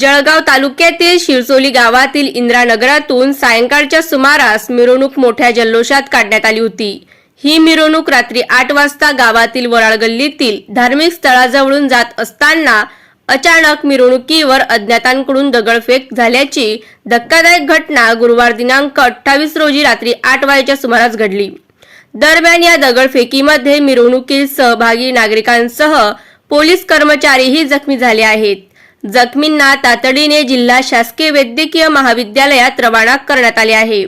जळगाव तालुक्यातील शिरसोली गावातील इंद्रानगरातून सायंकाळच्या सुमारास मिरवणूक मोठ्या जल्लोषात काढण्यात आली होती. ही मिरवणूक रात्री आठ वाजता गावातील वराळ गल्लीतील धार्मिक स्थळाजवळून जात असताना अचानक मिरवणुकीवर अज्ञातांकडून दगडफेक झाल्याची धक्कादायक घटना गुरुवार दिनांक अठ्ठावीस रोजी रात्री आठ वाजेच्या सुमारास घडली. दरम्यान या दगडफेकीमध्ये मिरवणुकीत सहभागी नागरिकांसह पोलीस कर्मचारीही जखमी झाले आहेत. जखमींना तातडीने जिल्हा शासकीय वैद्यकीय महाविद्यालयात रवाना करण्यात आले आहे.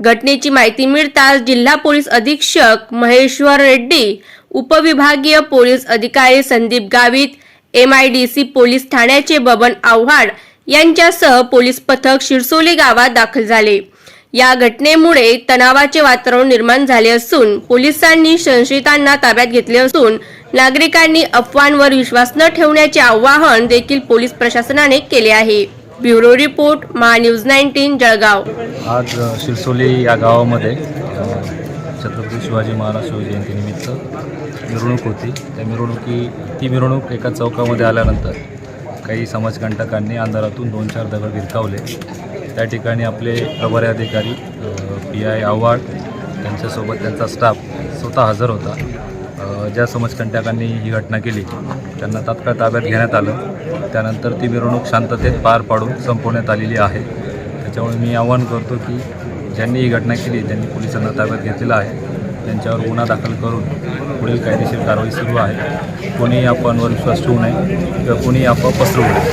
घटनेची माहिती मिळताच जिल्हा पोलीस अधीक्षक महेश्वर रेड्डी उपविभागीय पोलीस अधिकारी Sandeep Gavit M I D C police ठाण्याचे बबन आव्हाड यांच्यासह पोलीस पथक शिरसोली गावात दाखल झाले. या घटनेमुळे तणावाचे वातावरण निर्माण झाले असून पोलिसांनी संशयितांना ताब्यात घेतले असून नागरिकांनी अफवांवर विश्वास न ठेवण्याचे आवाहन देखील पोलीस प्रशासनाने केले आहे. Bureau report Mahanews nineteen Jalgaon. आज शिरसोली या गावामध्ये छत्रपती शिवाजी महाराज शिवजयंतीनिमित्त मिरवणूक होती. त्या मिरवणुकी ती मिरवणूक एका चौकामध्ये आल्यानंतर काही समाजकंटकांनी अंधारातून दोन चार दगड भिरकावले त्या ठिकाणी आपले प्रभारी अधिकारी पी आय आव्हाड त्यांच्यासोबत त्यांचा स्टाफ स्वतः हजर होता. ज्या समाजकंटकांनी ही घटना केली त्यांना तात्काळ ताब्यात घेण्यात आलं. त्यानंतर ती मिरवणूक शांततेत पार पाडून संपवण्यात आलेली आहे. त्याच्यामुळे मी आवाहन करतो की ज्यांनी ही घटना केली त्यांनी पोलिसांना ताब्यात घेतलेलं आहे. त्यांच्यावर गुन्हा दाखल करून पुढील कायदेशीर कारवाई सुरू आहे. कोणीही अफवांवर विश्वास ठेवू नये किंवा कोणीही अफवा पसरवू नये.